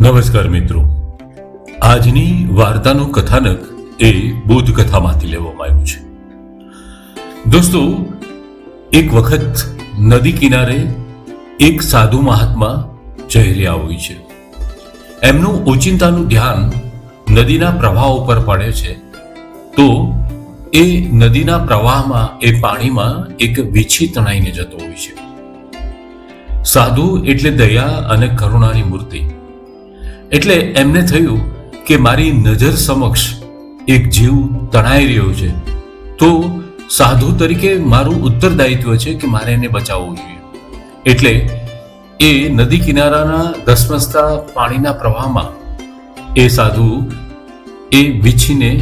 નમસ્કાર મિત્રો. આજની વાર્તાનું કથાનક એ બુદ્ધ કથામાંથી લેવામાં આવ્યું છે. દોસ્તો, એક વખત નદી કિનારે એક સાધુ મહાત્મા જઈ રહ્યા હોય છે. એમનું ઓચિંતાનું ધ્યાન નદીના પ્રવાહ ઉપર પડે છે. તો એ નદીના પ્રવાહમાં, એ પાણીમાં એક વીછી તણાઈને જતો હોય છે. સાધુ એટલે દયા અને કરુણાની મૂર્તિ. એટલે એમને થયું કે મારી નજર સમક્ષ એક જીવ તણાઈ રહ્યો છે. તો સાધુ તરીકે મારું ઉત્તરદાયિત્વ છે કે મારે એને બચાવવું જોઈએ. એટલે એ નદી કિનારાના ધસમસતા પાણીના પ્રવાહમાં એ સાધુ એ વીછીને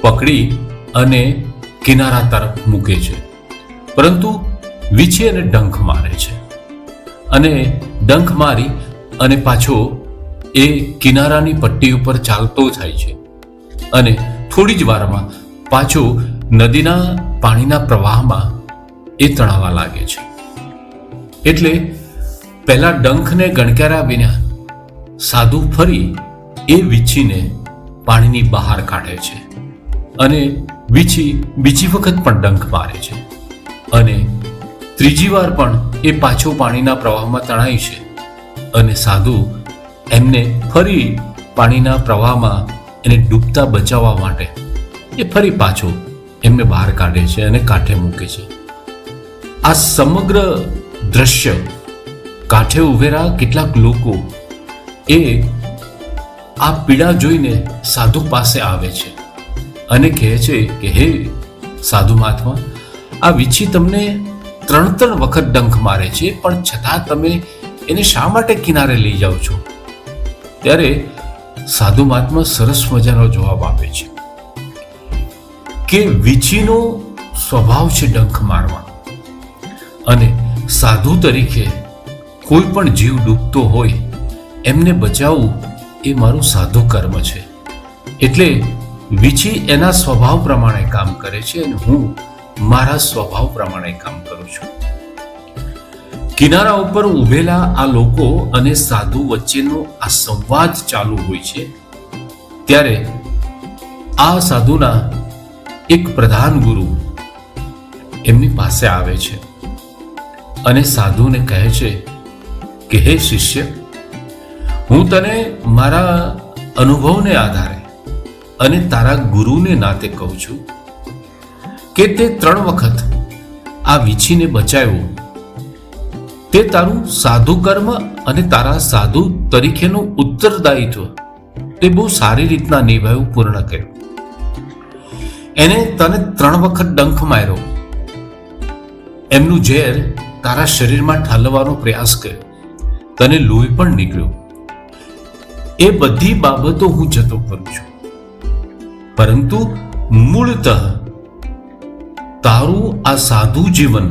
પકડી અને કિનારા તરફ મૂકે છે. પરંતુ વીછી અને ડંખ મારે છે. અને ડંખ મારી અને પાછો એ કિનારાની પટ્ટી ઉપર ચાલતો થાય છે. અને થોડી જ વારમાં પાછો નદીના પાણીના પ્રવાહમાં એ તણાવા લાગે છે. એટલે પહેલા ડંખને ગણકાર્યા વિના સાધુ ફરી એ વીછીને પાણીની બહાર કાઢે છે. અને વીછી બીજી વખત પણ ડંખ મારે છે. અને ત્રીજી વાર પણ એ પાછો પાણીના પ્રવાહમાં તણાય છે. અને સાધુ એમને ફરી પાણીના પ્રવાહમાં એને ડૂબતા બચાવવા માટે એ ફરી પાછો એમને બહાર કાઢે છે અને કાંઠે મૂકે છે. આ સમગ્ર દ્રશ્ય કાંઠે ઉભેરા કેટલાક લોકો એ આ પીડા જોઈને સાધુ પાસે આવે છે અને કહે છે કે, હે સાધુ મહાત્મા, આ વીછી તમને ત્રણ ત્રણ વખત ડંખ મારે છે, પણ છતાં તમે એને શા માટે કિનારે લઈ જાઓ છો? ત્યારે સાધુ મહાત્મા સરસ મજાનો જવાબ આપે છે કે વીછીનો સ્વભાવ છે ડંખ મારવાનો. અને સાધુ તરીકે કોઈ પણ જીવ ડૂબતો હોય, એમને બચાવવું એ મારું સાધુ કર્મ છે. એટલે વીછી એના સ્વભાવ પ્રમાણે કામ કરે છે અને હું મારા સ્વભાવ પ્રમાણે કામ કરું છું. કિનારા ઉપર ઉભેલા આ લોકો અને સાધુ વચ્ચેનો આ સંવાદ ચાલુ હોય છે. ત્યારે આ સાધુના એક પ્રધાન ગુરુ એમની પાસે આવે છે અને સાધુને કહે છે કે, હે શિષ્ય, હું તને મારા અનુભવને આધારે અને તારા ગુરુને નાતે કહું છું કે તે ત્રણ વખત આ વીછીને બચાવ્યું તે તારું સાધુ કર્મ અને તારા સાધુ તરીકેનું ઉત્તરદાયિત્વ. તે બહુ સારી રીતના નિભાવ્યું પૂર્ણ કર્યું એને તને ત્રણ વખત ડંખ માર્યો. એમનું ઝેર તારા શરીરમાં ઠાલવવાનો પ્રયાસ કર્યો. તને લોહી પણ નીકળ્યો. એ બધી બાબતો હું જતો કરું છું. પરંતુ મૂળતઃ તારું આ સાધુ જીવન,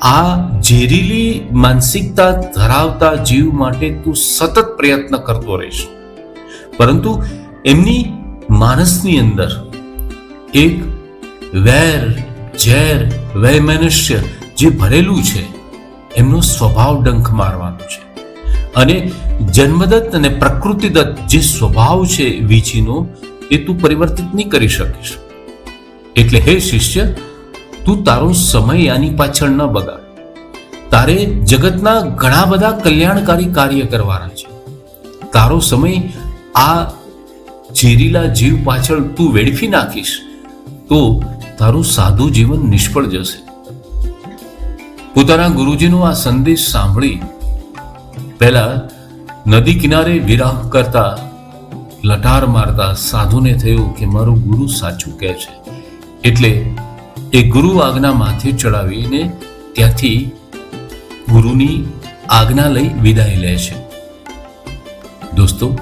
આ ઝેરીલી માનસિકતા ધરાવતા જીવ માટે તું સતત પ્રયત્ન કરતો રહીશ. પરંતુ એમની માનસની અંદર એક વેર, ઝેર વૈમનુષ્ય જે ભરેલું છે, એમનો સ્વભાવ ડંખ મારવાનો છે. અને જન્મદત્ત અને પ્રકૃતિદત્ત જે સ્વભાવ છે વીછીનો, એ તું પરિવર્તિત નહીં કરી શકીશ. એટલે હે શિષ્ય, તું તારો સમય આની પાછળ ન બગાડ. તારે જગતના ઘણા બધા કલ્યાણકારી કાર્ય કરવાના છે. તારો સમય આ ઝેરીલા જીવ પાછળ તું વેડફી નાખીશ, તો તારું સાદું જીવન નિષ્ફળ જશે. પોતાના ગુરુજીનો આ સંદેશ સાંભળી, પહેલા નદી કિનારે વિરાહ કરતા, લટાર મારતા સાધુને થયું કે મારું ગુરુ સાચું કહે છે. એટલે એ ગુરુ આજ્ઞા માથે ચડાવીને ત્યાંથી ગુરુની આજ્ઞા લઈ વિદાય લે છે. દોસ્તો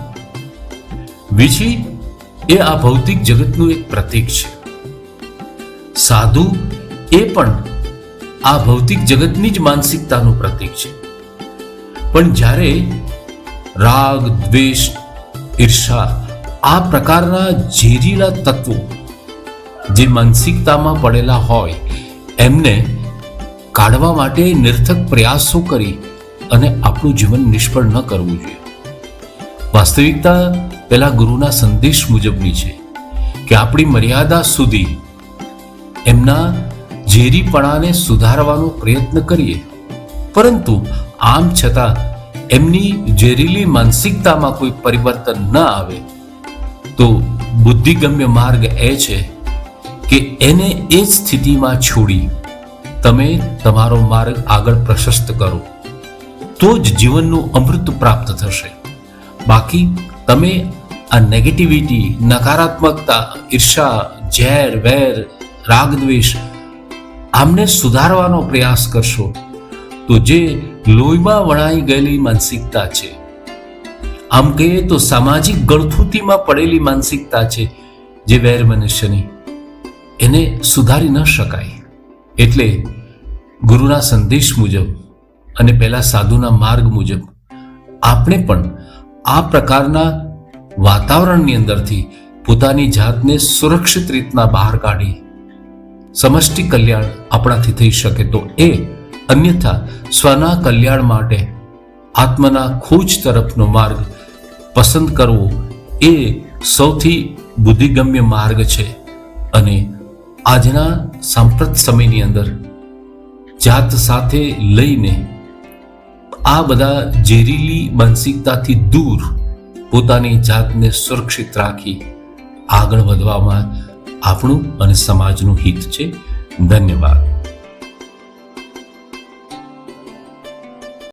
વીછી એ આ ભૌતિક જગતનું એક પ્રતીક છે. સાધુ એ પણ આ ભૌતિક જગતની જ માનસિકતાનું પ્રતીક છે. પણ જ્યારે રાગ, દ્વેષ, ઈર્ષા આ પ્રકારના ઝેરીલા તત્વો જે માનસિકતામાં પડેલા હોય, એમને કાઢવા માટે નિર્થક પ્રયાસો કરી અને આપણું જીવન નિષ્ફળ ન કરવું જોઈએ. વાસ્તવિકતા પેલા ગુરુના સંદેશ મુજબની છે કે આપણી મર્યાદા સુધી એમના ઝેરીપણાને સુધારવાનો પ્રયત્ન કરીએ. પરંતુ આમ છતાં એમની ઝેરીલી માનસિકતામાં કોઈ પરિવર્તન ન આવે, તો બુદ્ધિગમ્ય માર્ગ એ છે કે એને એ સ્થિતિમાં છોડી તમે તમારો માર્ગ આગળ પ્રશસ્ત કરો. તો જ જીવનનું અમૃત પ્રાપ્ત થશે. બાકી તમે આ નેગેટિવિટી નકારાત્મકતા, ઈર્ષા, ઝેર, વેર રાગ દ્વેષ આમને સુધારવાનો પ્રયાસ કરશો તો જે લોહીમાં વણાઈ ગયેલી માનસિકતા છે. આમ કહીએ તો સામાજિક ગળથૂતીમાં પડેલી માનસિકતા છે જે વેર મનુષ્યની. એને સુધારી ન શકાય. એટલે ગુરુના સંદેશ મુજબ અને પહેલાં સાધુના માર્ગ મુજબ આપણે પણ આ પ્રકારના વાતાવરણની અંદરથી પોતાની જાતને સુરક્ષિત રીતના બહાર કાઢી સમષ્ટિ કલ્યાણ આપણાથી થઈ શકે તો એ અન્યથા સ્વના કલ્યાણ માટે આત્મના ખોજ તરફનો માર્ગ પસંદ કરવો એ સૌથી બુદ્ધિગમ્ય માર્ગ છે. અને આજના સાંપ્રત સમયની અંદર જાત સાથે લઈને આ બધા ઝેરીલી માનસિકતાથી દૂર પોતાની જાતને સુરક્ષિત રાખી આગળ વધવામાં આપણું અને સમાજનું હિત છે. ધન્યવાદ.